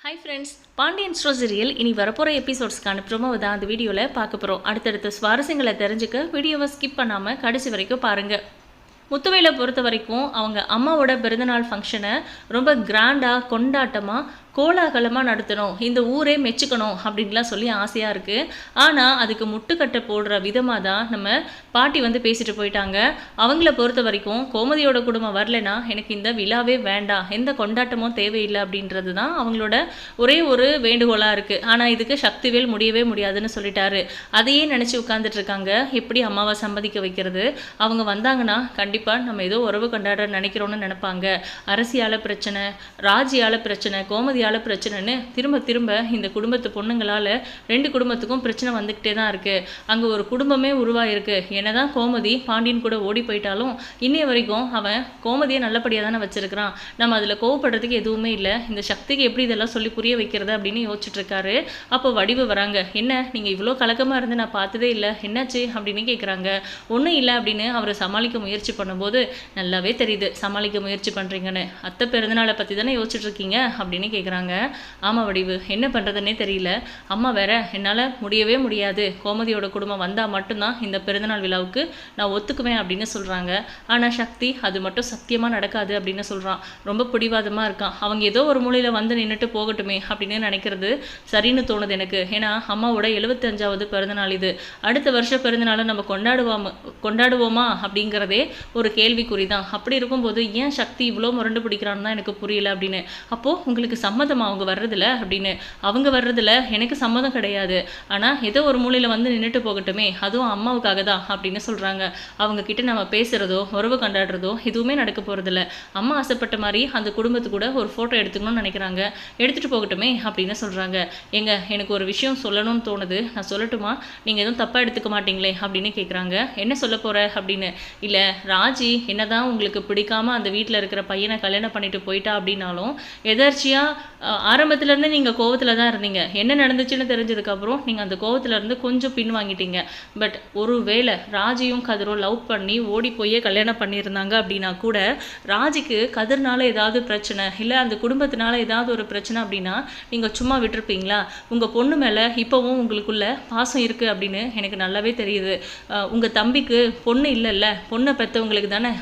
Hi friends Pandian ஸ்டோ இனி வரப்போகிற எபிசோட்ஸ்க்கான ப்ரோமோவை தான் அந்த வீடியோவில் பார்க்க போகிறோம் அடுத்தடுத்த சுவாரஸ்யங்களை தெரிஞ்சுக்க வீடியோவை ஸ்கிப் பண்ணாமல் கடைசி வரைக்கும் பாருங்கள் முத்துவேலை பொறுத்த வரைக்கும் அவங்க அம்மாவோட பிறந்தநாள் ஃபங்க்ஷனை ரொம்ப கிராண்டாக கொண்டாட்டமாக கோலாகலமாக நடத்தணும் இந்த ஊரே மெச்சுக்கணும் அப்படின்லாம் சொல்லி ஆசையாக இருக்குது ஆனால் அதுக்கு முட்டுக்கட்டை போடுற விதமாக தான் நம்ம பாட்டி வந்து பேசிட்டு போயிட்டாங்க. அவங்கள பொறுத்த வரைக்கும் கோமதியோட குடும்பம் வரலைன்னா எனக்கு இந்த விழாவே வேண்டாம் எந்த கொண்டாட்டமும் தேவையில்லை அப்படின்றது தான் அவங்களோட ஒரே ஒரு வேண்டுகோளாக இருக்குது ஆனால் இதுக்கு சக்திவேல் முடியவே முடியாதுன்னு சொல்லிட்டாரு. அதையே நினச்சி உட்காந்துட்டு இருக்காங்க. எப்படி அம்மாவை சம்மதிக்க வைக்கிறது? அவங்க வந்தாங்கன்னா கண்டிப்பாக நம்ம ஏதோ உறவு கொண்டாட நினைக்கிறோன்னு நினைப்பாங்க. அரசியால் பிரச்சனை ராஜியால் பிரச்சனை கோமதி கோமதியால் பிரச்சனைன்னு திரும்ப திரும்ப இந்த குடும்பத்து பொண்ணுங்களால் ரெண்டு குடும்பத்துக்கும் பிரச்சனை வந்துக்கிட்டே தான் இருக்குது அங்கே ஒரு குடும்பமே உருவாயிருக்கு. என்ன தான் கோமதி பாண்டியன் கூட ஓடி போயிட்டாலும் இன்னைய வரைக்கும் அவன் கோமதியை நல்லபடியாக தானே வச்சிருக்கிறான். நம்ம அதில் கோவப்படுறதுக்கு எதுவுமே இல்லை. இந்த சக்திக்கு எப்படி இதெல்லாம் சொல்லி புரிய வைக்கிறது அப்படின்னு யோசிச்சுட்டு இருக்காரு. அப்போ வடிவு வராங்க. என்ன நீங்கள் இவ்வளோ கலக்கமாக இருந்து நான் பார்த்ததே இல்லை. என்னாச்சு? அப்படின்னு கேட்குறாங்க ஒன்றும் இல்லை அப்படின்னு அவரை சமாளிக்க முயற்சி பண்ணும்போது நல்லாவே தெரியுது. சமாளிக்க முயற்சி பண்ணுறீங்கன்னு அத்தை பிறந்தநாளை பற்றி தானே யோசிச்சுட்டு இருக்கீங்க? அப்படின்னு கேட்குறாங்க ஆமாம் வடிவு என்ன பண்ணுறதுன்னே தெரியல. அம்மா வேற என்னால் முடியவே முடியாது. கோமதியோட குடும்பம் வந்தால் மட்டும்தான் இந்த பிறந்தநாள் விழாவுக்கு நான் ஒத்துக்குவேன் அப்படின்னு சொல்கிறாங்க ஆனால் சக்தி அது மட்டும் சத்தியமாக நடக்காது அப்படின்னு சொல்கிறான் ரொம்ப பிடிவாதமாக இருக்கான். அவங்க ஏதோ ஒரு மூலையில் வந்து நின்றுட்டு போகட்டுமே அப்படின்னு நினைக்கிறது சரின்னு தோணுது எனக்கு. ஏன்னா அம்மாவோட எழுபத்தஞ்சாவது பிறந்தநாள் இது. அடுத்த வருஷம் பிறந்தநாளை நம்ம கொண்டாடுவோம் கொண்டாடுவோமா அப்படிங்கிறதே ஒரு கேள்விக்குறி தான் அப்படி இருக்கும்போது ஏன் சக்தி இவ்வளோ முரண்டு பிடிக்கிறான்னு தான் எனக்கு புரியல அப்படின்னு. அப்போது உங்களுக்கு சம்மதமா அவங்க வர்றதில்ல அப்படின்னு அவங்க வர்றதில்ல எனக்கு சம்மதம் கிடையாது. ஆனால் ஏதோ ஒரு மூலையில் வந்து நின்றுட்டு போகட்டுமே அதுவும் அம்மாவுக்காக தான் அப்படின்னு சொல்கிறாங்க அவங்க கிட்ட நம்ம பேசுகிறதோ உறவு கொண்டாடுறதோ எதுவுமே நடக்க போகிறதில்ல அம்மா ஆசைப்பட்ட மாதிரி அந்த குடும்பத்து கூட ஒரு ஃபோட்டோ எடுத்துக்கணும்னு நினைக்கிறாங்க. எடுத்துகிட்டு போகட்டுமே அப்படின்னு சொல்கிறாங்க எங்க எனக்கு ஒரு விஷயம் சொல்லணும்னு தோணுது. நான் சொல்லட்டுமா? நீங்கள் எதுவும் தப்பாக எடுத்துக்க மாட்டீங்களே அப்படின்னு கேட்குறாங்க என்ன சொல்ல போகிற அப்படின்னு? இல்லை ராஜி என்னதான் உங்களுக்கு பிடிக்காம அந்த வீட்டில் இருக்கிற பையனை கல்யாணம் பண்ணிட்டு போயிட்டா அப்படின்னாலும் எதர்ச்சியாக ஆரம்பத்துலேருந்து நீங்கள் கோவத்தில் தான் இருந்தீங்க. என்ன நடந்துச்சுன்னு தெரிஞ்சதுக்கப்புறம் நீங்கள் அந்த கோவத்துலேருந்து கொஞ்சம் பின் வாங்கிட்டீங்க. பட் ஒரு வேளை ராஜியும் கதிரும் லவ் பண்ணி ஓடி போயே கல்யாணம் பண்ணியிருந்தாங்க அப்படின்னா கூட ராஜிக்கு கதிர்னால ஏதாவது பிரச்சனை இல்லை அந்த குடும்பத்தினால ஏதாவது ஒரு பிரச்சனை அப்படின்னா நீங்கள் சும்மா விட்டுருப்பீங்களா? உங்கள் பொண்ணு மேலே இப்போவும் உங்களுக்குள்ள பாசம் இருக்குது அப்படின்னு எனக்கு நல்லாவே தெரியுது. உங்கள் தம்பிக்கு பொண்ணு இல்லைல்ல பொண்ணை பெற்றவங்களுக்கு தானே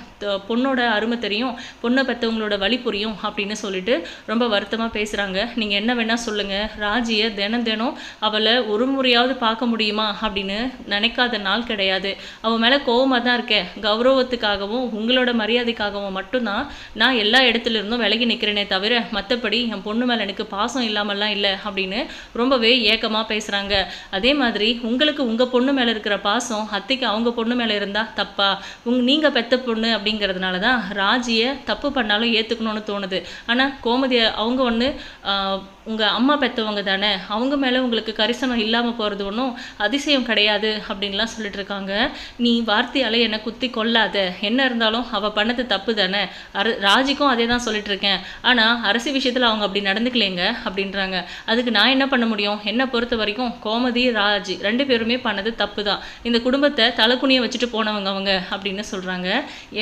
பொண்ணோட அருமை தெரியும் பொண்ணை பெற்றவங்களோட வழி புரியும் அப்படின்னு சொல்லிட்டு ரொம்ப வருத்தமாக பேசுகிறாங்க நீங்கள் என்ன வேணால் சொல்லுங்கள் ராஜியை தினம் தினம் அவளை ஒரு முறையாவது பார்க்க முடியுமா அப்படின்னு நினைக்காத நாள் கிடையாது. அவன் மேலே கோவமாக தான் இருக்கேன் கௌரவத்துக்காகவும் உங்களோட மரியாதைக்காகவும் மட்டும்தான் நான் எல்லா இடத்துல இருந்தும் விலகி நிற்கிறேனே தவிர மற்றபடி என் பொண்ணு மேலே எனக்கு பாசம் இல்லாமல்லாம் இல்லை அப்படின்னு ரொம்பவே ஏக்கமாக பேசுகிறாங்க அதே மாதிரி உங்களுக்கு உங்கள் பொண்ணு மேலே இருக்கிற பாசம் அத்தைக்கு அவங்க பொண்ணு மேலே இருந்தால் தப்பா? உங் நீங்கள் பெத்த பொண்ணு அப்படிங்கிறதுனால தான் ராஜியை தப்பு பண்ணாலும் ஏற்றுக்கணும்னு தோணுது. ஆனால் கோமதியை அவங்க ஒன்று Um. உங்கள் அம்மா பெற்றவங்க தானே அவங்க மேலே உங்களுக்கு கரிசனம் இல்லாமல் போகிறது ஒன்றும் அதிசயம் கிடையாது அப்படின்லாம் சொல்லிட்டு இருக்காங்க. நீ வார்த்தையால் என்னை குத்தி கொள்ளாத என்ன இருந்தாலும் அவள் பண்ணது தப்பு தானே. அர ராஜிக்கும் அதே தான் சொல்லிட்டு இருக்கேன். ஆனால் அரசு விஷயத்தில் அவங்க அப்படி நடந்துக்கலைங்க அப்படின்றாங்க. அதுக்கு நான் என்ன பண்ண முடியும்? என்னை பொறுத்த வரைக்கும் கோமதி ராஜி ரெண்டு பேருமே பண்ணது தப்பு தான். இந்த குடும்பத்தை தலைக்குனியை வச்சுட்டு போனவங்க அவங்க அப்படின்னு சொல்கிறாங்க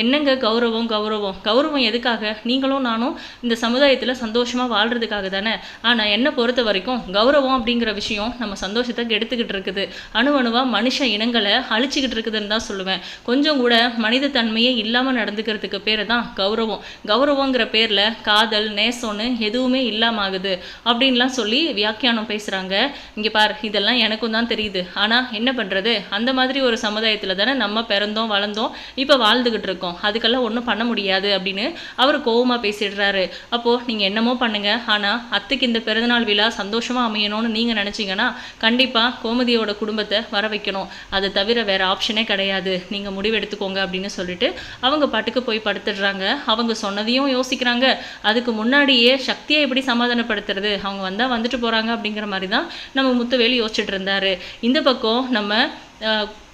என்னங்க கௌரவம் கௌரவம்? கௌரவம் எதுக்காக? நீங்களும் நானும் இந்த சமுதாயத்தில் சந்தோஷமாக வாழ்கிறதுக்காக தானே. ஆனால் என்னை பொறுத்த வரைக்கும் கௌரவம் அப்படிங்கிற விஷயம் நம்ம சந்தோஷத்தை கெடுத்துக்கிட்டு இருக்குது. அணு அணுவாக மனுஷ இனங்களை அழிச்சிக்கிட்டு இருக்குதுன்னு தான் சொல்லுவேன். கொஞ்சம் கூட மனித தன்மையே இல்லாமல் நடந்துக்கிறதுக்கு பேர் தான் கௌரவம். கௌரவங்கிற பேரில் காதல் நேசம்னு எதுவுமே இல்லாமல் ஆகுது அப்படின்லாம் சொல்லி வியாக்கியானம் பேசுகிறாங்க இங்கே பார் இதெல்லாம் எனக்கும் தான் தெரியுது. ஆனால் என்ன பண்ணுறது அந்த மாதிரி ஒரு சமுதாயத்தில் தானே நம்ம பிறந்தோம் வளர்ந்தோம் இப்போ வாழ்ந்துக்கிட்டு இருக்கோம். அதுக்கெல்லாம் ஒன்றும் பண்ண முடியாது அப்படின்னு அவர் கோவமாக பேசிடுறாரு. அப்போது நீங்கள் என்னமோ பண்ணுங்கள் ஆனால் அத்தைக்கு இந்த பிறந்தநாள் விழா சந்தோஷமாக அமையணும்னு நீங்கள் நினச்சிங்கன்னா கண்டிப்பாக கோமதியோட குடும்பத்தை வர வைக்கணும். அதை தவிர வேறு ஆப்ஷனே கிடையாது. நீங்கள் முடிவு எடுத்துக்கோங்க அப்படின்னு சொல்லிட்டு அவங்க பாட்டுக்கு போய் படுத்துடுறாங்க. அவங்க சொன்னதையும் யோசிக்கிறாங்க. அதுக்கு முன்னாடியே சக்தியை எப்படி சமாதானப்படுத்துறது? அவங்க வந்தால் வந்துட்டு போகிறாங்க அப்படிங்கிற மாதிரி தான் நம்ம முத்துவேலி யோசிச்சுட்டு இருந்தாரு. இந்த பக்கம் நம்ம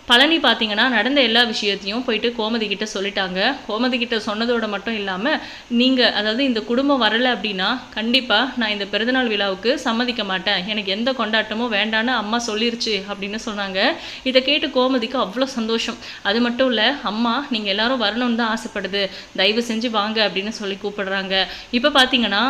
பழனி பார்த்தீங்கன்னா நடந்த எல்லா விஷயத்தையும் போயிட்டு கோமதி கிட்ட சொல்லிட்டாங்க. கோமதி கிட்ட சொன்னதோட மட்டும் இல்லாமல் நீங்கள் அதாவது இந்த குடும்பம் வரலை அப்படின்னா கண்டிப்பாக நான் இந்த பிறந்தநாள் விழாவுக்கு சம்மதிக்க மாட்டேன். எனக்கு எந்த கொண்டாட்டமும் வேண்டான்னு அம்மா சொல்லிருச்சு அப்படின்னு சொன்னாங்க. இதை கேட்டு கோமதிக்கு அவ்வளோ சந்தோஷம். அது மட்டும் இல்லை அம்மா நீங்கள் எல்லாரும் வரணும்னு தான் ஆசைப்படுது. தயவு செஞ்சு வாங்க அப்படின்னு சொல்லி கூப்பிடுறாங்க. இப்போ பார்த்தீங்கன்னா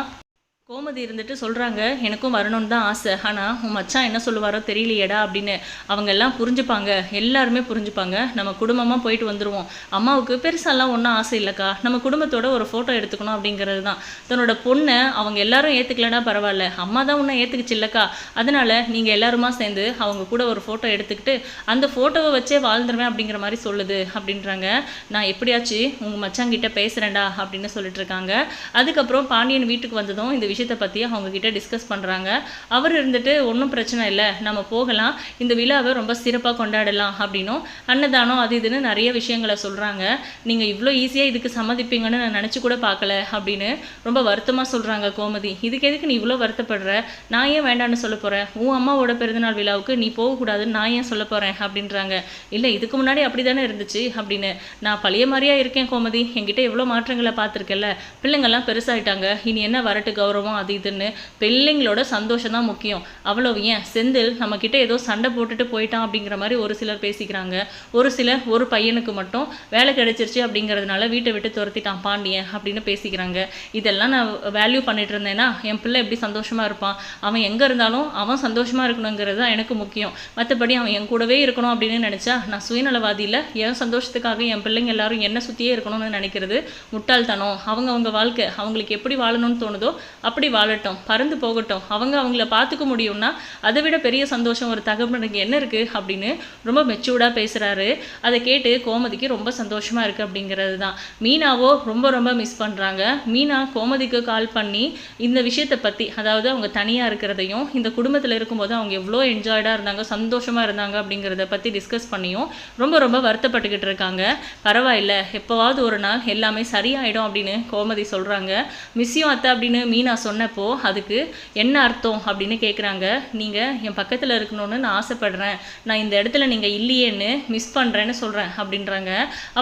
கோமதி இருந்துட்டு சொல்கிறாங்க எனக்கும் வரணும்னு தான் ஆசை. ஆனால் உன் மச்சான் என்ன சொல்லுவாரோ தெரியலையேடா அப்படின்னு. அவங்க எல்லாம் புரிஞ்சுப்பாங்க. எல்லாருமே புரிஞ்சுப்பாங்க. நம்ம குடும்பமாக போயிட்டு வந்துடுவோம் அம்மாவுக்கு பெருசாலாம் ஒன்றும் ஆசை இல்லைக்கா. நம்ம குடும்பத்தோட ஒரு ஃபோட்டோ எடுத்துக்கணும் அப்படிங்கிறது தான். தன்னோட பொண்ணை அவங்க எல்லாரும் ஏற்றுக்கலனா பரவாயில்ல. அம்மா தான் உன்னை ஏற்றுக்குச்சு இல்லைக்கா. அதனால் நீங்கள் எல்லாருமா சேர்ந்து அவங்க கூட ஒரு ஃபோட்டோ எடுத்துக்கிட்டு அந்த ஃபோட்டோவை வச்சே வாழ்ந்துருவேன் அப்படிங்கிற மாதிரி சொல்லுது அப்படின்றாங்க. நான் எப்படியாச்சு உங்கள் மச்சாங்கிட்ட பேசுகிறேன்டா அப்படின்னு சொல்லிட்டு இருக்காங்க. அதுக்கப்புறம் பாண்டியன் வீட்டுக்கு வந்ததும் இந்த விஷயம் விஷயத்தை பற்றி அவங்க கிட்ட டிஸ்கஸ் பண்ணுறாங்க அவர் இருந்துட்டு ஒன்றும் பிரச்சனை இல்லை நம்ம போகலாம். இந்த விழாவை ரொம்ப சிறப்பாக கொண்டாடலாம் அப்படின்னும் அன்னதானம் அது இதுன்னு நிறைய விஷயங்களை சொல்கிறாங்க நீங்கள் இவ்வளோ ஈஸியாக இதுக்கு சம்மதிப்பீங்கன்னு நான் நினச்சி கூட பார்க்கல அப்படின்னு ரொம்ப வருத்தமாக சொல்கிறாங்க கோமதி. இதுக்கு எதுக்கு நீ இவ்வளோ வருத்தப்படுற? நான் ஏன் வேண்டான்னு சொல்ல போகிறேன் உன் அம்மாவோட பிறந்தநாள் விழாவுக்கு நீ போகக்கூடாதுன்னு நான் ஏன் சொல்ல போகிறேன் அப்படின்றாங்க. இல்லை இதுக்கு முன்னாடி அப்படி தானே இருந்துச்சு அப்படின்னு நான் பழைய மாதிரியா இருக்கேன் கோமதி. என்கிட்ட எவ்வளோ மாற்றங்களை பார்த்துருக்கேல்ல. பிள்ளைங்கள்லாம் பெருசாயிட்டாங்க. இனி என்ன வரட்டு கௌரவம்? அது இதுன்னு. பிள்ளைங்களோட சந்தோஷம் தான் முக்கியம். அவ்வளோ ஏன்? செந்தில் நம்மக்கிட்ட ஏதோ சண்டை போட்டுட்டு போயிட்டான் அப்படிங்கிற மாதிரி ஒரு சிலர் பேசிக்கிறாங்க. ஒரு சிலர் ஒரு பையனுக்கு மட்டும் வேலை கிடைச்சிருச்சு அப்படிங்கிறதுனால வீட்டை விட்டு துரத்திட்டான் பாண்டியன் அப்படின்னு பேசிக்கிறாங்க. இதெல்லாம் நான் வேல்யூ பண்ணிட்டு இருந்தேன்னா என் பிள்ளை எப்படி சந்தோஷமாக இருப்பான்? அவன் எங்கே இருந்தாலும் அவன் சந்தோஷமாக இருக்கணுங்கிறது தான் எனக்கு முக்கியம். மற்றபடி அவன் என் கூடவே இருக்கணும் அப்படின்னு நினச்சா நான் சுயநலவாதி இல்லை என் சந்தோஷத்துக்காக என் பிள்ளைங்க எல்லாரும் என்னை சுற்றியே இருக்கணும்னு நினைக்கிறது முட்டாள்தனம். அவங்க அவங்க வாழ்க்கை அவங்களுக்கு எப்படி வாழணும்னு தோணுதோ அப்படி வாழட்டும் பறந்து போகட்டும். அவங்க அவங்கள பார்த்துக்க முடியும்னா அதை விட பெரிய சந்தோஷம் ஒரு தகவலுக்கு என்ன இருக்குது அப்படின்னு ரொம்ப மெச்சூர்டாக பேசுகிறாரு அதை கேட்டு கோமதிக்கு ரொம்ப சந்தோஷமாக இருக்குது அப்படிங்கிறது தான் மீனாவோ ரொம்ப ரொம்ப மிஸ் பண்ணுறாங்க மீனா கோமதிக்கு கால் பண்ணி இந்த விஷயத்தை பற்றி அதாவது அவங்க தனியாக இருக்கிறதையும் இந்த குடும்பத்தில் இருக்கும்போது அவங்க எவ்வளோ என்ஜாய்டாக இருந்தாங்க சந்தோஷமாக இருந்தாங்க அப்படிங்கிறத பற்றி டிஸ்கஸ் பண்ணியும் ரொம்ப ரொம்ப வருத்தப்பட்டுக்கிட்டு இருக்காங்க. பரவாயில்ல எப்போவாவது ஒரு நாள் எல்லாமே சரியாயிடும் அப்படின்னு கோமதி சொல்கிறாங்க மிஸ்ஸியும் அத்தை அப்படின்னு மீனா சொன்னப்போ அதுக்கு என்ன அர்த்தம் அப்படின்னு கேட்குறாங்க நீங்கள் என் பக்கத்தில் இருக்கணும்னு நான் ஆசைப்படுறேன். நான் இந்த இடத்துல நீங்கள் இல்லையேன்னு மிஸ் பண்ணுறேன்னு சொல்கிறேன் அப்படின்றாங்க.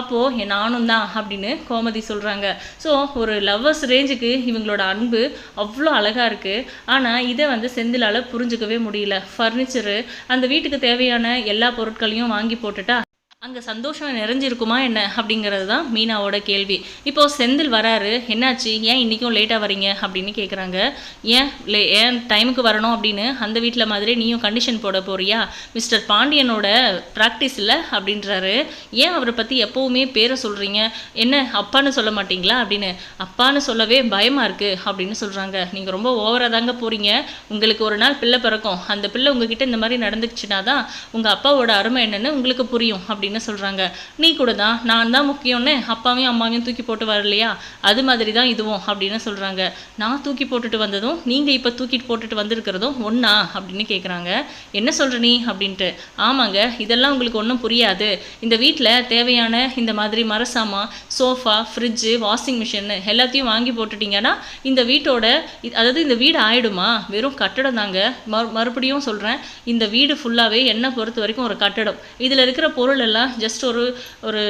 அப்போது நானும் தான் அப்படின்னு கோமதி சொல்கிறாங்க ஸோ ஒரு லவ்வர்ஸ் ரேஞ்சுக்கு இவங்களோட அன்பு அவ்வளோ அழகாக இருக்குது ஆனால் இதை வந்து செந்திலால் புரிஞ்சுக்கவே முடியல. ஃபர்னிச்சரு அந்த வீட்டுக்கு தேவையான எல்லா பொருட்களையும் வாங்கி போட்டுட்டா அங்கே சந்தோஷம் நிறைஞ்சிருக்குமா என்ன அப்படிங்கிறது தான் மீனாவோட கேள்வி. இப்போது செந்தில் வராரு என்னாச்சு? ஏன் இன்றைக்கும் லேட்டாக வரீங்க? அப்படின்னு கேட்குறாங்க ஏன் லே ஏன் டைமுக்கு வரணும்? அப்படின்னு அந்த வீட்டில் மாதிரி நீயும் கண்டிஷன் போட போறியா? மிஸ்டர் பாண்டியனோட ப்ராக்டிஸ் இல்லை? அப்படின்றாரு. ஏன் அவரை பற்றி எப்போவுமே பேரை சொல்கிறீங்க என்ன அப்பான்னு சொல்ல மாட்டீங்களா? அப்படின்னு. அப்பான்னு சொல்லவே பயமாக இருக்குது அப்படின்னு சொல்கிறாங்க நீங்கள் ரொம்ப ஓவராக தாங்க போகிறீங்க உங்களுக்கு ஒரு நாள் பிள்ளை பிறக்கும். அந்த பிள்ளை உங்ககிட்ட இந்த மாதிரி நடந்துச்சுன்னா தான் உங்கள் அப்பாவோட அருமை என்னென்னு உங்களுக்கு புரியும் அப்படின்னு சொல்கிறாங்க நீ கூட தான் நான் தான் முக்கியம்னு அப்பாவையும் அம்மாவையும் தூக்கி போட்டு வரலையா? அது மாதிரி தான் இதுவும் அப்படின்னு சொல்கிறாங்க நான் தூக்கி போட்டுட்டு வந்ததும் நீங்கள் இப்போ தூக்கிட்டு போட்டுட்டு வந்திருக்கிறதும் ஒன்றா அப்படின்னு கேட்குறாங்க என்ன சொல்கிற நீ? அப்படின்ட்டு. ஆமாங்க இதெல்லாம் உங்களுக்கு ஒன்றும் புரியாது. இந்த வீட்டில் தேவையான இந்த மாதிரி மரசாமா சோஃபா ஃப்ரிட்ஜு வாஷிங் மிஷின் எல்லாத்தையும் வாங்கி போட்டுட்டீங்கன்னா இந்த வீட்டோட அதாவது இந்த வீடு ஆயிடுமா? வெறும் கட்டடம் தாங்க. மறுபடியும் சொல்கிறேன் இந்த வீடு ஃபுல்லாகவே என்னை பொறுத்த வரைக்கும் ஒரு கட்டடம். இதில் இருக்கிற பொருள் எல்லாம் ஜஸ்ட் ஒரு ஒரு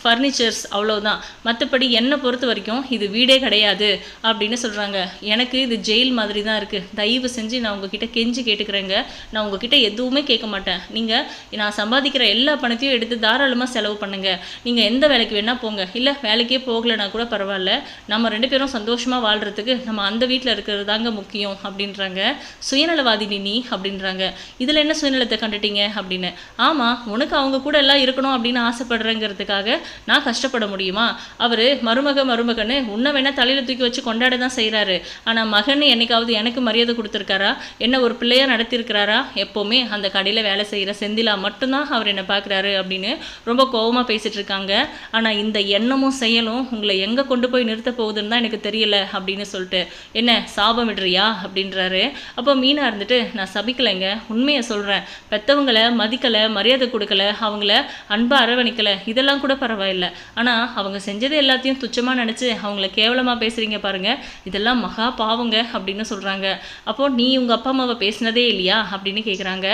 ஃபர்னிச்சர்ஸ் அவ்வளோதான் மற்றபடி என்னை பொறுத்த வரைக்கும் இது வீடே கிடையாது அப்படின்னு சொல்கிறாங்க எனக்கு இது ஜெயில் மாதிரி தான் இருக்குது தயவு செஞ்சு நான் உங்ககிட்ட கெஞ்சி கேட்டுக்கிறேங்க. நான் உங்ககிட்ட எதுவுமே கேட்க மாட்டேன். நீங்கள் நான் சம்பாதிக்கிற எல்லா பணத்தையும் எடுத்து தாராளமாக செலவு பண்ணுங்கள் நீங்கள் எந்த வேலைக்கு வேணால் போங்க. இல்லை வேலைக்கே போகலைன்னா கூட பரவாயில்ல. நம்ம ரெண்டு பேரும் சந்தோஷமாக வாழ்கிறதுக்கு நம்ம அந்த வீட்டில் இருக்கிறது தாங்க முக்கியம் அப்படின்றாங்க. சுயநலவாதி நீ அப்படின்றாங்க. இதில் என்ன சுயநலத்தை கண்டுட்டீங்க அப்படின்னு. ஆமாம் உனக்கு அவங்க கூட எல்லாம் இருக்கும் இருக்கணும் அப்படின்னு ஆசைப்படுறேங்கிறதுக்காக நான் கஷ்டப்பட முடியுமா? அவர் மருமக மருமகன்னு உன்னை வேணால் தலையில் தூக்கி வச்சு கொண்டாட தான் செய்கிறாரு ஆனால் மகன் என்னைக்காவது எனக்கு மரியாதை கொடுத்துருக்காரா? என்ன ஒரு பிள்ளையாக நடத்தியிருக்கிறாரா? எப்போவுமே அந்த கடையில் வேலை செய்கிற செந்திலா மட்டும்தான் அவர் என்னை பார்க்குறாரு அப்படின்னு ரொம்ப கோவமாக பேசிகிட்டு இருக்காங்க. ஆனால் இந்த எண்ணமும் செயலும் உங்களை எங்கே கொண்டு போய் நிறுத்த போகுதுன்னு தான் எனக்கு தெரியல அப்படின்னு சொல்லிட்டு என்ன சாபம் விடுறியா? அப்படின்றாரு. அப்போ மீனா இருந்துட்டு நான் சபிக்கலைங்க. உண்மையை சொல்கிறேன் பெற்றவங்களை மதிக்கலை மரியாதை கொடுக்கல. அவங்கள அன்பாக அரவணைக்கலை. இதெல்லாம் கூட பரவாயில்ல. ஆனால் அவங்க செஞ்சது எல்லாத்தையும் துச்சமாக நினச்சி அவங்கள கேவலமாக பேசுகிறீங்க பாருங்கள் இதெல்லாம் மகா பாவங்க அப்படின்னு சொல்கிறாங்க அப்போ நீ உங்கள் அப்பா அம்மாவை பேசினதே இல்லையா? அப்படின்னு கேட்குறாங்க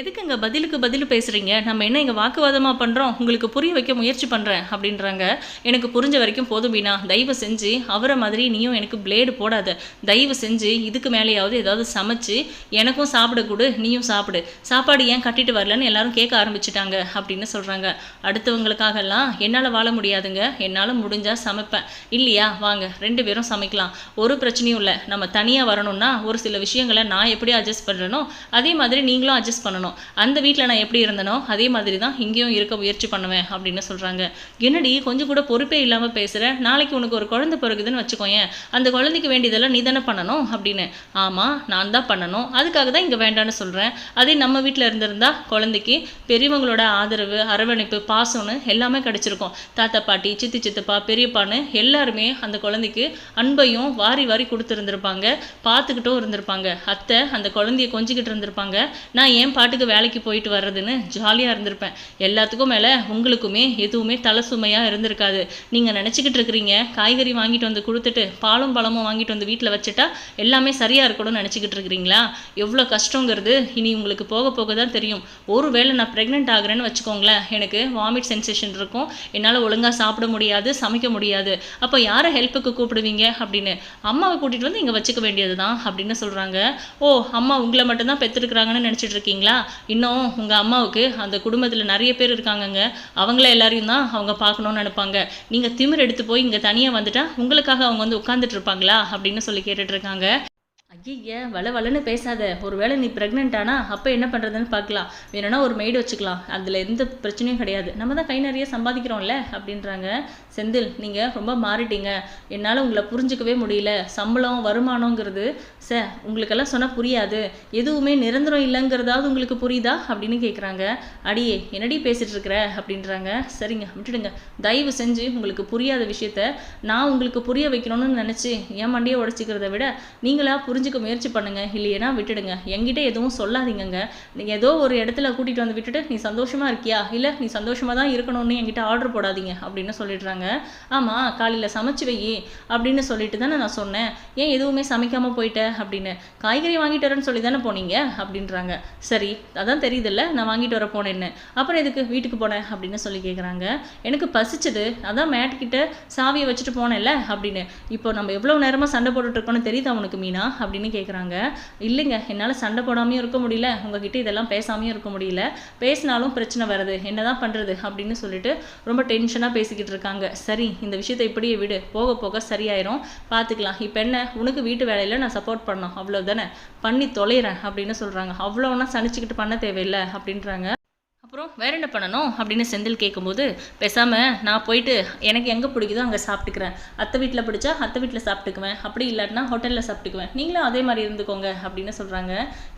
எதுக்குங்க பதிலுக்கு பதில் பேசுகிறீங்க நம்ம என்ன இங்கே வாக்குவாதமாக பண்ணுறோம் உங்களுக்கு புரிய வைக்க முயற்சி பண்ணுறேன் அப்படின்றாங்க. எனக்கு புரிஞ்ச வரைக்கும் போதும் வீணா. தயவு செஞ்சு அவரை மாதிரி நீயும் எனக்கு பிளேடு போடாத. தயவு செஞ்சு இதுக்கு மேலேயாவது ஏதாவது சமைச்சு எனக்கும் சாப்பிடக்கூடு நீயும் சாப்பிடு. சாப்பாடு ஏன் கட்டிட்டு வரலன்னு எல்லாரும் கேட்க ஆரம்பிச்சிட்டாங்க அப்படின்னு சொல்கிறாங்க சொல்கிறாங்க அடுத்தவங்களுக்காகலாம் என்னால் வாழ முடியாதுங்க. என்னால் முடிஞ்சால் சமைப்பேன். இல்லையா? வாங்க ரெண்டு பேரும் சமைக்கலாம். ஒரு பிரச்சனையும் இல்லை. நம்ம தனியாக வரணும்னா ஒரு சில விஷயங்களை நான் எப்படி அட்ஜஸ்ட் பண்ணுறேனோ அதே மாதிரி நீங்களும் அட்ஜஸ்ட் பண்ணணும். அந்த வீட்டில் நான் எப்படி இருந்தனோ அதே மாதிரி தான் இங்கேயும் இருக்க முயற்சி பண்ணுவேன் அப்படின்னு சொல்கிறாங்க என்னடி கொஞ்சம் கூட பொறுப்பே இல்லாமல் பேசுகிற நாளைக்கு உனக்கு ஒரு குழந்தை பிறகுதுன்னு வச்சுக்கோயேன். அந்த குழந்தைக்கு வேண்டியதெல்லாம் நீ தானே பண்ணணும் அப்படின்னு. ஆமாம் நான் தான் பண்ணணும். அதுக்காக தான் இங்கே வேண்டான்னு சொல்கிறேன் அதே நம்ம வீட்டில் இருந்திருந்தா குழந்தைக்கு பெரியவங்களோட ஆதரவு அரவணைப்பு பாசம்னு எல்லாமே கிடச்சிருக்கும். தாத்தா பாட்டி சித்தி சித்தப்பா பெரியப்பான்னு எல்லாருமே அந்த குழந்தைக்கு அன்பையும் வாரி வாரி கொடுத்துருந்துருப்பாங்க. பார்த்துக்கிட்டும் இருந்திருப்பாங்க. அத்தை அந்த குழந்தைய கொஞ்சிக்கிட்டு இருந்திருப்பாங்க. நான் ஏன் பாட்டுக்கு வேலைக்கு போயிட்டு வர்றதுன்னு ஜாலியாக இருந்திருப்பேன். எல்லாத்துக்கும் மேலே உங்களுக்குமே எதுவுமே தலை சுமையாக இருந்திருக்காது. நீங்கள் நினச்சிக்கிட்டு இருக்கிறீங்க காய்கறி வாங்கிட்டு வந்து கொடுத்துட்டு பாலும் பழமும் வாங்கிட்டு வந்து வீட்டில் வச்சுட்டா எல்லாமே சரியாக இருக்கணும்னு நினச்சிக்கிட்டு இருக்கிறீங்களா? எவ்வளோ கஷ்டங்கிறது இனி உங்களுக்கு போக போக தான் தெரியும். ஒருவேளை நான் ப்ரெக்னென்ட் ஆகுறேன்னு வச்சுக்கோங்களேன் எனக்கு வாமிட் சென்சேஷன் இருக்கும். என்னால் ஒழுங்காக சாப்பிட முடியாது சமைக்க முடியாது. அப்போ யாரை ஹெல்ப்புக்கு கூப்பிடுவீங்க அப்படின்னு? அம்மாவை கூட்டிகிட்டு வந்து இங்கே வச்சுக்க வேண்டியது தான் அப்படின்னு சொல்கிறாங்க ஓ அம்மா உங்களை மட்டும்தான் பெற்றுருக்குறாங்கன்னு நினச்சிட்டு இருக்கீங்களா? இன்னும் உங்கள் அம்மாவுக்கு அந்த குடும்பத்தில் நிறைய பேர் இருக்காங்கங்க. அவங்கள எல்லாரையும் தான் அவங்க பார்க்கணும்னு நினைப்பாங்க. நீங்கள் திமிர் எடுத்து போய் இங்கே தனியாக வந்துட்டா உங்களுக்காக அவங்க வந்து உட்காந்துட்டு இருப்பாங்களா அப்படின்னு சொல்லி கேட்டுட்ருக்காங்க ஐய வள வளன்னு பேசாத. ஒருவேளை நீ ப்ரெக்னென்ட் ஆனால் அப்போ என்ன பண்ணுறதுன்னு பார்க்கலாம். வேணும்னா ஒரு மெய்டு வச்சுக்கலாம். அதில் எந்த பிரச்சனையும் கிடையாது. நம்ம தான் கை நிறைய சம்பாதிக்கிறோம்ல அப்படின்றாங்க. செந்தில் நீங்கள் ரொம்ப மாறிட்டீங்க. என்னால் உங்களை புரிஞ்சுக்கவே முடியல. சம்பளம் வருமானங்கிறது சார் உங்களுக்கெல்லாம் சொன்னால் புரியாது. எதுவுமே நிரந்தரம் இல்லைங்கிறதாவது உங்களுக்கு புரியுதா? அப்படின்னு கேட்குறாங்க அடியே என்னடி பேசிகிட்ருக்குற இருக்கிற? அப்படின்றாங்க. சரிங்க விட்டுடுங்க. தயவு செஞ்சு உங்களுக்கு புரியாத விஷயத்த நான் உங்களுக்கு புரிய வைக்கணும்னு நினச்சி என் மண்டியை உடச்சிக்கிறத விட நீங்களா புரிஞ்சுக்க முயற்சி பண்ணுங்க. இல்லையனா விட்டுடுங்க. என்கிட்ட எதுவும் சொல்லாதீங்கங்க. நீங்கள் ஏதோ ஒரு இடத்துல கூட்டிகிட்டு வந்து விட்டுட்டு நீ சந்தோஷமாக இருக்கியா? இல்லை நீ சந்தோஷமாக தான் இருக்கணும்னு என்கிட்ட ஆர்டர் போடாதீங்க அப்படின்னு சொல்லிடுறாங்க. ஆமாம் காலையில் சமைச்சு வை அப்படின்னு சொல்லிட்டு தானே நான் சொன்னேன். ஏன் எதுவுமே சமைக்காமல் போயிட்ட? அப்படின்னு. காய்கறி வாங்கிட்டு வரேன்னு சொல்லி தானே போனீங்க? அப்படின்றாங்க. சரி அதான் தெரியுதுல்ல நான் வாங்கிட்டு வர போனேன்னு. அப்புறம் எதுக்கு வீட்டுக்கு போனேன் அப்படின்னு சொல்லி கேட்குறாங்க எனக்கு பசிச்சது அதான் மேட்கிட்ட சாவியை வச்சுட்டு போனேன்ல அப்படின்னு. இப்போ நம்ம எவ்வளோ நேரமாக சண்டை போட்டுட்டு இருக்கோம்னு தெரியுதா உனக்கு மீனா? அப்படின்னு கேட்குறாங்க இல்லைங்க என்னால் சண்டை போடாமையும் இருக்க முடியல. உங்ககிட்ட இதெல்லாம் பேசாமையும் இருக்க முடியல. பேசினாலும் பிரச்சனை வருது என்னதான் பண்ணுறது அப்படின்னு சொல்லிட்டு ரொம்ப டென்ஷனாக பேசிக்கிட்டு இருக்காங்க. சரி இந்த விஷயத்தை இப்படியே விடு. போக போக சரியாயிரும். பார்த்துக்கலாம் இப்போ என்ன? உனக்கு வீட்டு வேலையில் நான் சப்போர்ட் பண்ணோம் அவ்வளோதானே பண்ணி தொலைகிறேன் அப்படின்னு சொல்கிறாங்க அவ்வளோன்னா சனிச்சுக்கிட்டு பண்ண தேவையில்லை அப்படின்றாங்க. அப்புறம் வேற என்ன பண்ணணும் அப்படின்னு செந்தில் கேட்கும்போது பேசாமல் நான் போயிட்டு எனக்கு எங்கே பிடிக்குதோ அங்கே சாப்பிட்டுக்கிறேன். அத்தை வீட்டில் பிடிச்சா அத்தை வீட்டில் சாப்பிட்டுக்குவேன். அப்படி இல்லாட்டினா ஹோட்டலில் சாப்பிட்டுக்குவேன். நீங்களும் அதே மாதிரி இருந்துக்கோங்க அப்படின்னு சொல்கிறாங்க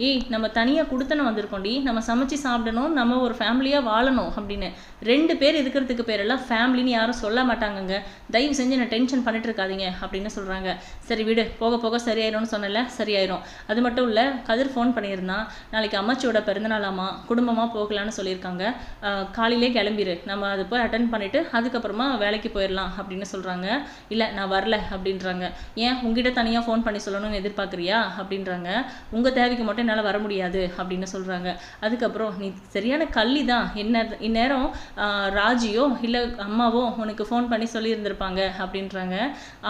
ஏய் நம்ம தனியாக கொடுத்தன வந்திருக்கோண்டி நம்ம சமைச்சு சாப்பிடணும். நம்ம ஒரு ஃபேமிலியாக வாழணும் அப்படின்னு. ரெண்டு பேர் இருக்கிறதுக்கு பேரெல்லாம் ஃபேமிலின்னு யாரும் சொல்ல மாட்டாங்கங்க. தயவு செஞ்சு என்ன டென்ஷன் பண்ணிட்டு இருக்காதீங்க அப்படின்னு சொல்கிறாங்க சரி விடு. போக போக சரியாயிரும்னு சொன்னல சரியாயிரும். அது மட்டும் இல்லை கதிர் ஃபோன் பண்ணியிருந்தான். நாளைக்கு அம்மாச்சியோட பிறந்தநாளாமா குடும்பமாக போகலான்னு சொல்லியிருக்கேன் சொல்லியிருக்காங்க. காலையிலே கிளம்பிரு. நம்ம அதை போய் அட்டன் பண்ணிவிட்டு அதுக்கப்புறமா வேலைக்கு போயிடலாம் அப்படின்னு சொல்கிறாங்க இல்லை நான் வரல அப்படின்றாங்க. ஏன்? உங்ககிட்ட தனியாக ஃபோன் பண்ணி சொல்லணும்னு எதிர்பார்க்குறியா? அப்படின்றாங்க. உங்கள் தேவைக்கு மட்டும் என்னால் வர முடியாது அப்படின்னு சொல்கிறாங்க அதுக்கப்புறம் நீ சரியான கள்ளி தான் என்ன இந்நேரம் ராஜியோ இல்லை அம்மாவோ உனக்கு ஃபோன் பண்ணி சொல்லியிருந்திருப்பாங்க அப்படின்றாங்க.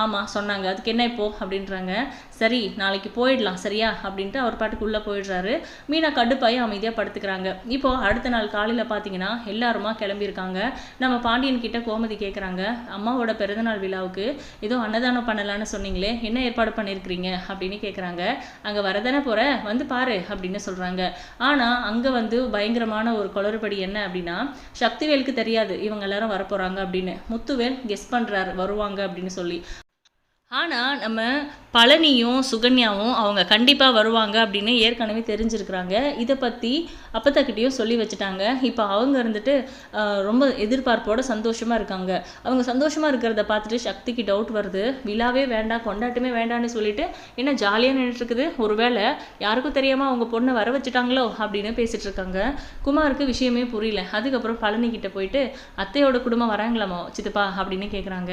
ஆமாம் சொன்னாங்க. அதுக்கு என்ன இப்போ? அப்படின்றாங்க. சரி நாளைக்கு போயிடலாம். சரியா? அப்படின்ட்டு அவர் பாட்டுக்கு உள்ளே போயிடுறாரு. மீனா கடுப்பாயி அமைதியாக படுத்துக்கிறாங்க. இப்போ அடுத்த நாள் காலையில் பார்த்தீங்கன்னா எல்லாருமா கிளம்பியிருக்காங்க. நம்ம பாண்டியன் கிட்ட கோமதி கேட்குறாங்க அம்மாவோட பிறந்தநாள் விழாவுக்கு ஏதோ அன்னதானம் பண்ணலான்னு சொன்னீங்களே என்ன ஏற்பாடு பண்ணியிருக்கிறீங்க அப்படின்னு கேட்குறாங்க அங்கே வரதானே போகிற வந்து பாரு அப்படின்னு சொல்கிறாங்க ஆனால் அங்கே வந்து பயங்கரமான ஒரு குளறுபடி என்ன அப்படின்னா சக்திவேலுக்கு தெரியாது இவங்க எல்லாரும் வரப்போகிறாங்க அப்படின்னு. முத்துவேல் கெஸ் பண்ணுறாரு வருவாங்க அப்படின்னு சொல்லி. ஆனால் நம்ம பழனியும் சுகன்யாவும் அவங்க கண்டிப்பாக வருவாங்க அப்படின்னு ஏற்கனவே தெரிஞ்சிருக்கிறாங்க. இதை பற்றி அப்பத்தாக்கிட்டேயும் சொல்லி வச்சுட்டாங்க. இப்போ அவங்க இருந்துட்டு ரொம்ப எதிர்பார்ப்போட சந்தோஷமாக இருக்காங்க. அவங்க சந்தோஷமாக இருக்கிறத பார்த்துட்டு சக்திக்கு டவுட் வருது. விழாவே வேண்டாம் கொண்டாட்டமே வேண்டாம்னு சொல்லிட்டு என்ன ஜாலியாக நின்றுட்டு இருக்குது ஒருவேளை யாருக்கும் தெரியாமல் அவங்க பொண்ணை வர வச்சுட்டாங்களோ அப்படின்னு பேசிகிட்டு இருக்காங்க. குமாருக்கு விஷயமே புரியல. அதுக்கப்புறம் பழனிக்கிட்ட போயிட்டு அத்தையோட குடும்பம் வராங்களாமா சித்தப்பா? அப்படின்னு கேட்குறாங்க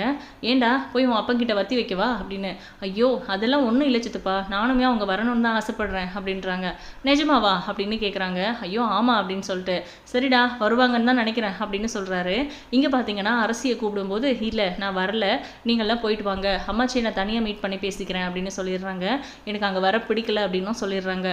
ஏண்டா போய் உன் அப்பங்கிட்ட வத்தி வைக்கவா? அப்படின்னு. ஐயோ அதெல்லாம் ஒன்றும் இல்லை சித்தப்பா. நானுமே அவங்க வரணும்னு தான் ஆசைப்படுறேன் அப்படின்றாங்க. நிஜமாவா? அப்படின்னு கேட்குறாங்க ஐயோ ஆமாம் அப்படின்னு சொல்லிட்டு. சரிடா வருவாங்கன்னு தான் நினைக்கிறேன் அப்படின்னு சொல்கிறாரு இங்கே பார்த்தீங்கன்னா அரசியை கூப்பிடும்போது இல்லை நான் வரல. நீங்கள்லாம் போயிட்டு வாங்க. அம்மாச்சி நான் தனியாக மீட் பண்ணி பேசிக்கிறேன் அப்படின்னு சொல்லிடுறாங்க. எனக்கு அங்கே வர பிடிக்கல அப்படின்னும் சொல்லிடுறாங்க.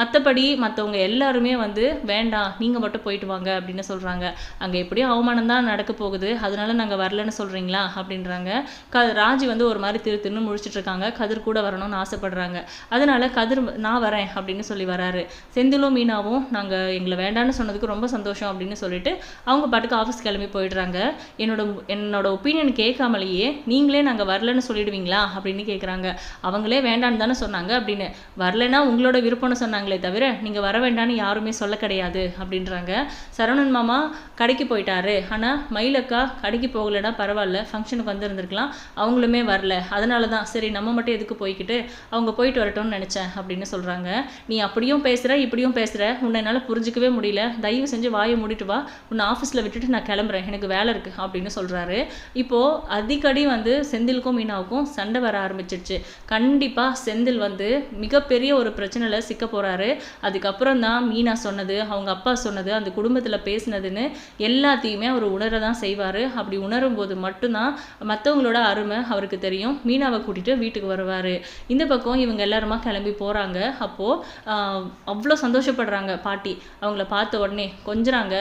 மற்றபடி மற்றவங்க எல்லாருமே வந்து வேண்டாம் நீங்கள் மட்டும் போயிட்டு வாங்க அப்படின்னு சொல்கிறாங்க அங்கே எப்படியும் அவமானம் தான் நடக்க போகுது. அதனால நாங்கள் வரலன்னு சொல்கிறீங்களா அப்படின்றாங்க. க ராஜி வந்து ஒரு மாதிரி திரு திருன்னு முழிச்சிட்ருக்காங்க கதிர் கூட வரணும்னு ஆசைப்படுறாங்க. அதனால கதிர் நான் வரேன் அப்படின்னு சொல்லி வராரு. செந்திலும் மீனாவும் நாங்கள் எங்களை வேண்டான்னு சொன்னதுக்கு ரொம்ப சந்தோஷம் அப்படின்னு சொல்லிட்டு அவங்க பாட்டுக்கு ஆஃபீஸ் கிளம்பி போயிடுறாங்க. என்னோட என்னோட ஒப்பீனியன் கேட்காமலேயே நீங்களே நாங்கள் வரலன்னு சொல்லிடுவீங்களா அப்படின்னு கேட்குறாங்க அவங்களே வேண்டான்னு தானே சொன்னாங்க அப்படின்னு. வரலைன்னா உங்களோட விருப்பம்னு சொன்னாங்களே தவிர நீங்கள் வர வேண்டாம்னு யாருமே சொல்ல கிடையாது அப்படின்றாங்க. சரவணன் மாமா கடைக்கு போயிட்டாரு. ஆனால் மயிலக்கா கடைக்கு போகலைன்னா பரவாயில்ல ஃபங்க்ஷனுக்கு வந்திருந்துருக்கலாம். அவங்களுமே வரல. அதனால தான் சரி நம்ம மட்டும் எதுக்கு போய்க்கிட்டு அவங்க போயிட்டு வரட்டும்னு நினச்சேன் அப்படின்னு சொல்கிறாங்க நீ அப்படியும் பேசுகிற இப்படியும் பேசுகிற உன்னை என்னால் புரிஞ்சிக்கவே முடியல. தயவு செஞ்சு வாயை மூடிட்டு வா. உன்னை ஆஃபீஸில் விட்டுட்டு நான் கிளம்புறேன். எனக்கு வேலை இருக்குது அப்படின்னு சொல்கிறாரு இப்போது அடிக்கடி வந்து செந்திலுக்கும் மீனாவுக்கும் சண்டை வர ஆரம்பிச்சிடுச்சு கண்டிப்பாக செந்தில் வந்து மிகப்பெரிய ஒரு பிரச்சனையில் சிக்க போகிறாரு அதுக்கப்புறம் தான் மீனா சொன்னது அவங்க அப்பா சொன்னது அந்த குடும்பத்தில் பேசினதுன்னு எல்லாத்தையுமே அவர் உணர தான் செய்வார். அப்படி உணரும் போது மட்டும்தான் மற்றவங்களோட அருமை அவருக்கு தெரியும். மீனாவை கூட்டிகிட்டு வீட்டுக்கு வருவார் இந்த பக்கம் இவங்க எல்லாருமா கிளம்பி போகிறாங்க அப்போது அவ்வளோ சந்தோஷப்படுறாங்க பாட்டி. அவங்கள பார்த்த உடனே கொஞ்சறாங்க.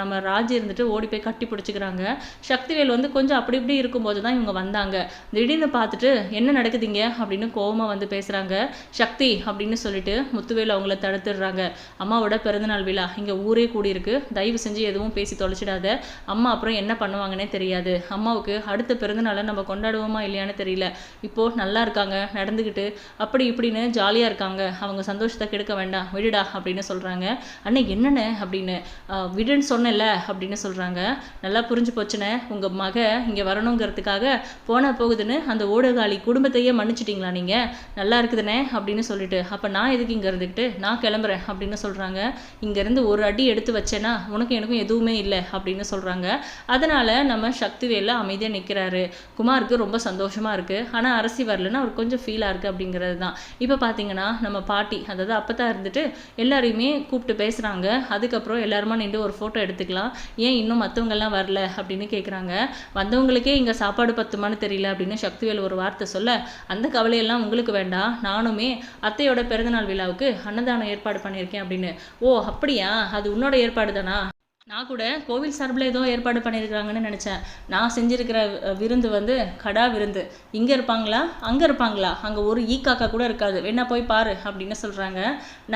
நம்ம ராஜ் இருந்துட்டு ஓடி போய் கட்டி பிடிச்சிக்கிறாங்க. சக்திவேல் வந்து கொஞ்சம் அப்படி இப்படி இருக்கும்போது தான் இவங்க வந்தாங்க. திடீர்னு பார்த்துட்டு என்ன நடக்குதுங்க? அப்படின்னு கோவமாக வந்து பேசுகிறாங்க சக்தி அப்படின்னு சொல்லிட்டு முத்துவேல் அவங்கள தடுத்துடுறாங்க. அம்மாவோட பிறந்தநாள் விழா. இங்கே ஊரே கூடியிருக்கு. தயவு செஞ்சு எதுவும் பேசி தொலைச்சிடாத. அம்மா அப்புறம் என்ன பண்ணுவாங்கன்னே தெரியாது. அம்மாவுக்கு அடுத்த பிறந்தநாளை நம்ம கொண்டாடுவோமா இல்லையான்னு தெரியல. இப்போது நல்லா இருக்காங்க. நடந்துக்கிட்டு அப்படி இப்படின்னு ஜாலியாக இருக்காங்க. அவங்க சந்தோஷத்தை கெடுக்க வேண்டாம் விடுடா அப்படின்னு சொல்கிறாங்க அண்ணே என்னண்ணே அப்படின்னு விடுன்னு சொன்னல அப்படின்னு சொல்கிறாங்க நல்லா புரிஞ்சு போச்சுண்ணே உங்கள் மக இங்கே வரணுங்கிறதுக்காக போனால் போகுதுன்னு அந்த ஓடகாலி குடும்பத்தையே மன்னிச்சிட்டிங்களா நீங்கள் நல்லா இருக்குதுண்ணே அப்படின்னு சொல்லிட்டு அப்போ நான் எதுக்கு இங்கே இருந்துக்கிட்டு நான் கிளம்புறேன் அப்படின்னு சொல்கிறாங்க இங்கேருந்து ஒரு அடி எடுத்து வச்சேன்னா உனக்கு எனக்கும் எதுவுமே இல்லை அப்படின்னு சொல்கிறாங்க அதனால் நம்ம சக்திவேல அமைதியாக நிற்கிறாரு குமாருக்கு ரொம்ப சந்தோஷமாக இருக்குது ஆனால் அரசி வரலன்னா அவருக்கு கொஞ்சம் ஃபீலாக இருக்குது அப்படிங்கிறது தான். இப்போ பார்த்தீங்கன்னா நம்ம பாட்டி அதாவது அப்போ தான் இருந்துட்டு எல்லாரையுமே கூப்பிட்டு பேசுகிறாங்க அதுக்கப்புறம் எல்லாருமா நின்று ஒரு ஃபோட்டோ எடுத்துக்கலாம். ஏன் இன்னும் மற்றவங்கெல்லாம் வரல அப்படின்னு கேட்குறாங்க வந்தவங்களுக்கே இங்கே சாப்பாடு பத்துமான்னு தெரியல அப்படின்னு சக்திவேல் ஒரு வார்த்தை சொல்ல அந்த கவலையெல்லாம் உங்களுக்கு வேண்டாம். நானுமே அத்தையோட பிறந்தநாள் விழாவுக்கு அன்னதானம் ஏற்பாடு பண்ணியிருக்கேன் அப்படின்னு. ஓ அப்படியா? அது உன்னோட ஏற்பாடு தானா நான் கூட கோவில் சார்பில் ஏதோ ஏற்பாடு பண்ணியிருக்கிறாங்கன்னு நினச்சேன். நான் செஞ்சுருக்கிற விருந்து வந்து கடா விருந்து. இங்கே இருப்பாங்களா? அங்கே இருப்பாங்களா? அங்கே ஒரு ஈ காக்கா கூட இருக்காது. வேணா போய் பாரு அப்படின்னு சொல்கிறாங்க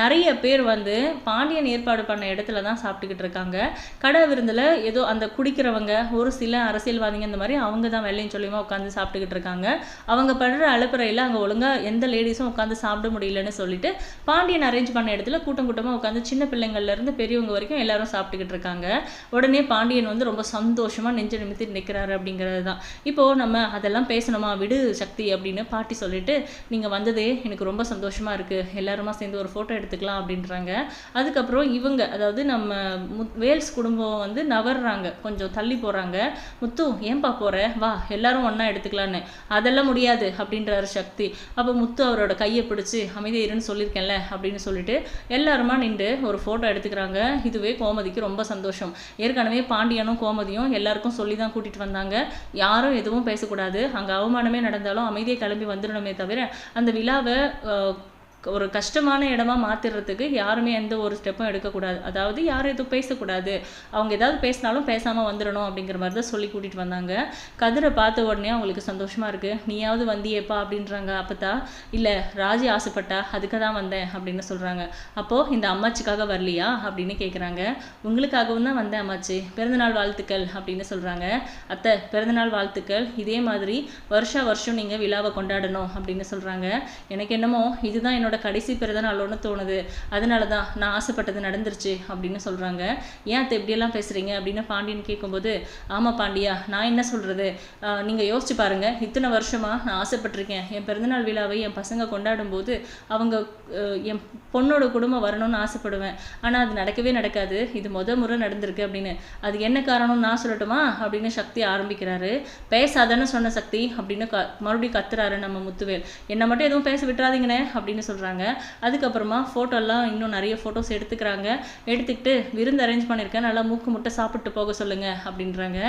நிறைய பேர் வந்து பாண்டியன் ஏற்பாடு பண்ண இடத்துல தான் சாப்பிட்டுக்கிட்டு இருக்காங்க. கடா விருந்தில் ஏதோ அந்த குடிக்கிறவங்க ஒரு சில அரசியல்வாதிங்க இந்த மாதிரி அவங்க தான் வெள்ளையும் சொல்லியுமா உட்காந்து சாப்பிட்டுக்கிட்டு இருக்காங்க. அவங்க படுற அழுப்புறையில் அங்கே ஒழுங்காக எந்த லேடிஸும் உட்காந்து சாப்பிட முடியலன்னு சொல்லிட்டு பாண்டியன் அரேஞ்ச் பண்ண இடத்துல கூட்டம் கூட்டமாக உட்காந்து சின்ன பிள்ளைங்கள்லேருந்து பெரியவங்க வரைக்கும் எல்லாரும் சாப்பிட்டுக்கிட்டு இருக்காங்க. உடனே பாண்டியன் வந்து ரொம்ப சந்தோஷமாக நெஞ்சு நிமித்தி நிற்கிறாரு அப்படிங்கிறது தான் இப்போது நம்ம அதெல்லாம் பேசணுமா? விடு சக்தி அப்படின்னு பாட்டி சொல்லிட்டு நீங்கள் வந்ததே எனக்கு ரொம்ப சந்தோஷமாக இருக்குது எல்லாருமா சேர்ந்து ஒரு ஃபோட்டோ எடுத்துக்கலாம் அப்படின்றாங்க. அதுக்கப்புறம் இவங்க அதாவது நம்ம முத் வேல்ஸ் குடும்பம் வந்து நவர்றாங்க கொஞ்சம் தள்ளி போகிறாங்க முத்து ஏன்பா போகிற வா எல்லாரும் ஒன்றா எடுத்துக்கலான்னு. அதெல்லாம் முடியாது அப்படின்றாரு சக்தி. அப்போ முத்து அவரோட கையை பிடிச்சி அமைதி இருன்னு சொல்லியிருக்கேன்ல அப்படின்னு சொல்லிட்டு எல்லாருமா நின்று ஒரு ஃபோட்டோ எடுத்துக்கிறாங்க. இதுவே கோமதிக்கு ரொம்ப சந்தோஷம். ஏற்கனவே பாண்டியனும் கோமதியும் எல்லாருக்கும் சொல்லி தான் கூட்டிகிட்டு வந்தாங்க. யாரும் எதுவும் பேசக்கூடாது. அங்கே அவமானமே நடந்தாலும் அமைதியை கிளம்பி வந்துடணுமே தவிர அந்த விழாவை ஒரு கஷ்டமான இடமா மாற்றிடுறதுக்கு யாருமே எந்த ஒரு ஸ்டெப்பும் எடுக்கக்கூடாது. அதாவது யாரும் எதுவும் பேசக்கூடாது. அவங்க ஏதாவது பேசினாலும் பேசாமல் வந்துடணும் அப்படிங்கிற மாதிரி தான் சொல்லி கூட்டிகிட்டு வந்தாங்க. கதிரை பார்த்த உடனே அவங்களுக்கு சந்தோஷமாக இருக்குது நீயாவது வந்தியேப்பா அப்படின்றாங்க. அப்பத்தா இல்லை ராஜி ஆசைப்பட்டா அதுக்கு தான் வந்தேன் அப்படின்னு சொல்கிறாங்க அப்போது இந்த அம்மாச்சிக்காக வரலையா? அப்படின்னு கேட்குறாங்க உங்களுக்காகவும் தான் வந்தேன் அம்மாச்சி. பிறந்தநாள் வாழ்த்துக்கள் அப்படின்னு சொல்கிறாங்க அத்தை பிறந்தநாள் வாழ்த்துக்கள். இதே மாதிரி வருஷா வருஷம் நீங்கள் விழாவை கொண்டாடணும் அப்படின்னு சொல்கிறாங்க எனக்கு என்னமோ இதுதான் என்னோட என்னோட கடைசி பிறந்த நாளோன்னு தோணுது. அதனால தான் நான் ஆசைப்பட்டது நடந்துருச்சு அப்படின்னு சொல்கிறாங்க ஏன் அத்தை இப்படியெல்லாம் பேசுகிறீங்க அப்படின்னு பாண்டியன் கேட்கும்போது ஆமாம் பாண்டியா நான் என்ன சொல்கிறது நீங்கள் யோசிச்சு பாருங்கள் இத்தனை வருஷமாக நான் ஆசைப்பட்டிருக்கேன். என் பிறந்தநாள் விழாவை என் பசங்க கொண்டாடும் போது அவங்க என் பொண்ணோட குடும்பம் வரணும்னு ஆசைப்படுவேன். ஆனால் அது நடக்கவே நடக்காது. இது முத முறை நடந்திருக்கு அப்படின்னு. அது என்ன காரணம் நான் சொல்லட்டுமா? அப்படின்னு சக்தி ஆரம்பிக்கிறாரு. பேசாதன்னு சொன்ன சக்தி அப்படின்னு க மறுபடியும் கத்துறாரு நம்ம முத்துவேல். என்னை மட்டும் எதுவும் பேச விட்டுறாதீங்கண்ணே அப்படின்னு சொல்கிறாங்க அதுக்கப்புறமா ஃபோட்டோலாம் இன்னும் நிறைய ஃபோட்டோஸ் எடுத்துக்கிறாங்க. எடுத்துக்கிட்டு விருந்து அரேஞ்ச் பண்ணியிருக்கேன். நல்லா மூக்கு முட்டை சாப்பிட்டு போக சொல்லுங்கள் அப்படின்றாங்க.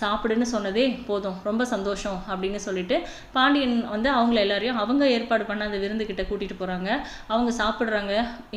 சாப்பிடுன்னு சொன்னதே போதும். ரொம்ப சந்தோஷம் அப்படின்னு சொல்லிட்டு பாண்டியன் வந்து அவங்கள எல்லாரையும் அவங்க ஏற்பாடு பண்ண அந்த விருந்துக்கிட்ட கூட்டிகிட்டு போகிறாங்க அவங்க சாப்பிட்றாங்க.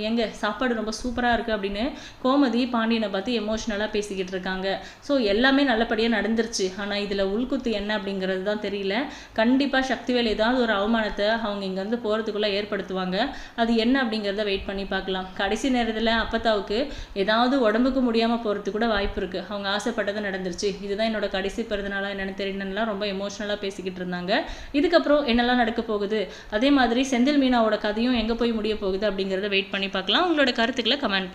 எங்கே சாப்பாடு ரொம்ப சூப்பராக இருக்குது அப்படின்னு கோமதி பாண்டியனை பார்த்து எமோஷ்னலாக பேசிக்கிட்டு இருக்காங்க. ஸோ எல்லாமே நல்லபடியாக நடந்துருச்சு. ஆனால் இதில் உள்குத்து என்ன அப்படிங்கிறது தான் தெரியல. கண்டிப்பாக சக்திவேல் ஏதாவது ஒரு அவமானத்தை அவங்க இங்கேருந்து போகிறதுக்குள்ளே ஏற்படுத்துவாங்க. அது என்ன அப்படிங்கிறத வெயிட் பண்ணி பார்க்கலாம். கடைசி நேரத்தில் அப்பத்தாவுக்கு ஏதாவது உடம்புக்கு முடியாமல் போகிறதுக்கு கூட வாய்ப்பு இருக்குது அவங்க ஆசைப்பட்டது நடந்துருச்சு. இதுதான் என்னோட கடைசி பிறந்தநாளா என்னன்னு தெரியணும்லாம் ரொம்ப எமோஷ்னலாக பேசிக்கிட்டு இருந்தாங்க. இதுக்கப்புறம் என்னெல்லாம் நடக்க போகுது? அதே மாதிரி செந்தில் மீனாவோட கதையும் எங்கே போய் முடிய போகுது அப்படிங்கிறத வெயிட் பண்ணி பார்க்கலாம். உங்களோட கருத்துக்களை கமெண்ட்